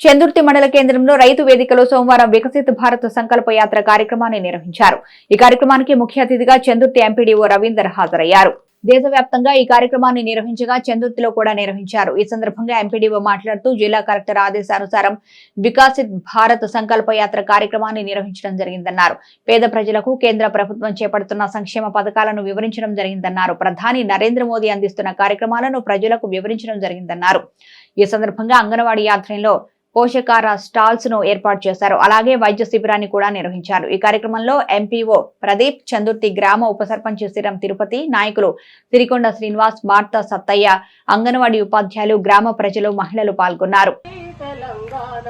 చందుర్తి మండల కేంద్రంలో రైతు వేదికలో సోమవారం వికసిత్ భారత్ సంకల్ప యాత్ర కార్యక్రమాన్ని నిర్వహించారు. ఈ కార్యక్రమానికి ముఖ్య అతిథిగా చందుర్తి ఎంపీడీఓ రవీందర్ హాజరయ్యారు. దేశవ్యాప్తంగా ఈ కార్యక్రమాన్ని నిర్వహించగా చందుర్తిలో కూడా నిర్వహించారు. ఈ సందర్భంగా ఎంపీడీఓ మాట్లాడుతూ జిల్లా కలెక్టర్ ఆదేశానుసారం వికాసిత్ భారత్ సంకల్ప యాత్ర కార్యక్రమాన్ని నిర్వహించడం జరిగిందన్నారు. పేద ప్రజలకు కేంద్ర ప్రభుత్వం చేపడుతున్న సంక్షేమ పథకాలను వివరించడం జరిగిందన్నారు. ప్రధాని నరేంద్ర మోదీ అందిస్తున్న కార్యక్రమాలను ప్రజలకు వివరించడం జరిగిందన్నారు. ఈ సందర్భంగా అంగన్వాడీ యాత్రలో పోషకార స్టాల్స్ను ఏర్పాటు చేశారు. అలాగే వైద్య శిబిరాన్ని కూడా నిర్వహించారు. ఈ కార్యక్రమంలో ఎంపీఓ ప్రదీప్ చందుర్తి గ్రామ ఉప సర్పంచ్ తిరుపతి నాయకులు సిరికొండ శ్రీనివాస్ మార్త సత్తయ్య అంగన్వాడీ ఉపాధ్యాయులు గ్రామ ప్రజలు మహిళలు పాల్గొన్నారు. తెలంగాణ.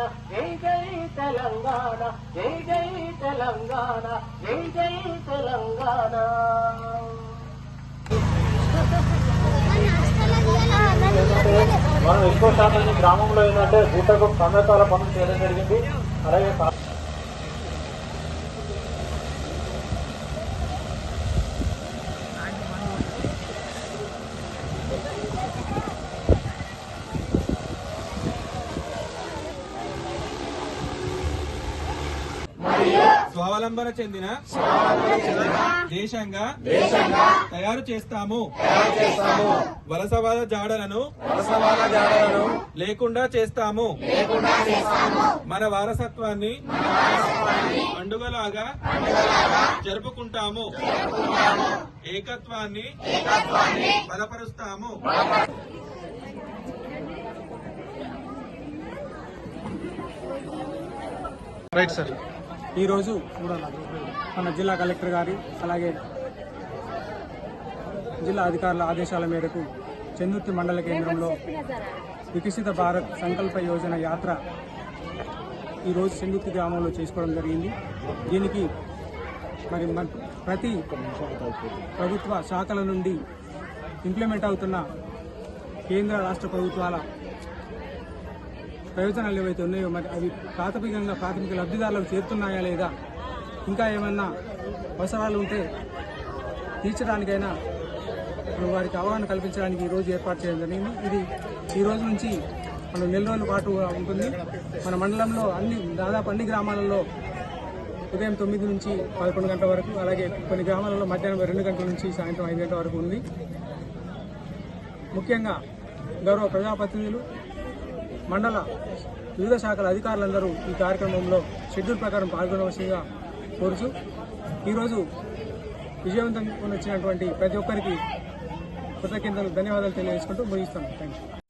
మనం ఎక్కువ శాతం గ్రామంలో ఏంటంటే గుట్టకు సమేతాల పనులు చేయడం జరిగింది. అలాగే స్వావలంబన చెందిన దేశంగా తయారు చేస్తాము. వలసవాద జాడలను లేకుండా చేస్తాము. మన వారసత్వాన్ని పండుగలాగా జరుపుకుంటాము. ఏకత్వాన్ని బలపరుస్తాము. Right sir. ఈరోజు మన జిల్లా కలెక్టర్ గారి అలాగే జిల్లా అధికారుల ఆదేశాల మేరకు చెందుర్తి మండల కేంద్రంలో వికసిత భారత్ సంకల్ప యోజన యాత్ర ఈరోజు చెందుర్తి గ్రామంలో చేసుకోవడం జరిగింది. దీనికి మరి ప్రతి ప్రభుత్వ శాఖల నుండి ఇంప్లిమెంట్ అవుతున్న కేంద్ర రాష్ట్ర ప్రభుత్వాల ప్రయోజనాలు ఏవైతే ఉన్నాయో మరి అవి ప్రాథమికంగా ప్రాథమిక లబ్ధిదారులకు చేరుతున్నాయా లేదా? ఇంకా ఏమన్నా అవసరాలు ఉంటే తీర్చడానికైనా మనం వారికి అవగాహన కల్పించడానికి ఈరోజు రోజు ఏర్పాటు చేయడం జరిగింది. ఇది ఈ రోజు నుంచి మనం నెల రోజుల పాటు ఉంటుంది. మన మండలంలో అన్ని దాదాపు అన్ని గ్రామాలలో ఉదయం తొమ్మిది నుంచి పదకొండు గంటల వరకు అలాగే కొన్ని గ్రామాలలో మధ్యాహ్నం రెండు గంటల నుంచి సాయంత్రం ఐదు గంటల వరకు ఉంది. ముఖ్యంగా గౌరవ ప్రజాప్రతినిధులు మండల వివిధ శాఖల అధికారులందరూ ఈ కార్యక్రమంలో షెడ్యూల్ ప్రకారం పాల్గొనవలసిందిగా కోరుచు. ఈరోజు విజయవంతం వచ్చినటువంటి ప్రతి ఒక్కరికి కృతజ్ఞతలు ధన్యవాదాలు తెలియజేసుకుంటూ ముగిస్తాను. Thank you